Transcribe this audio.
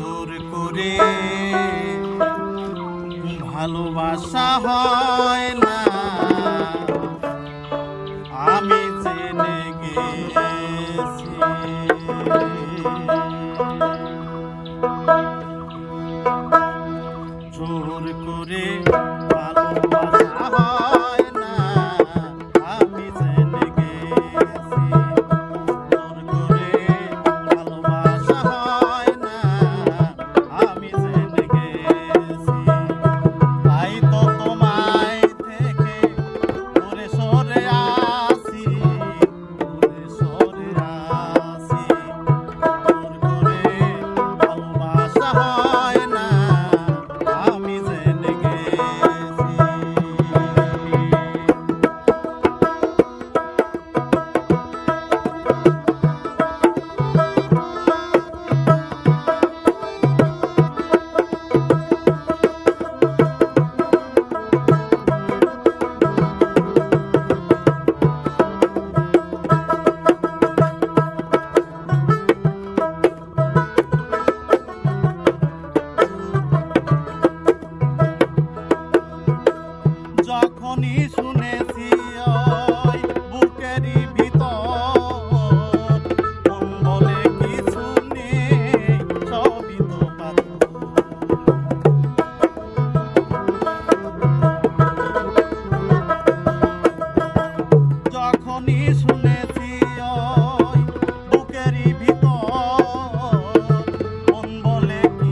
সুর করে। ভালোবাসা হয় না। যখনই শুনেছি বুকেরই ভিতর কম্বলে কিছু শুনে সবই তো যখনই শুনেছি বুকেরই ভিতর কম্বলে কি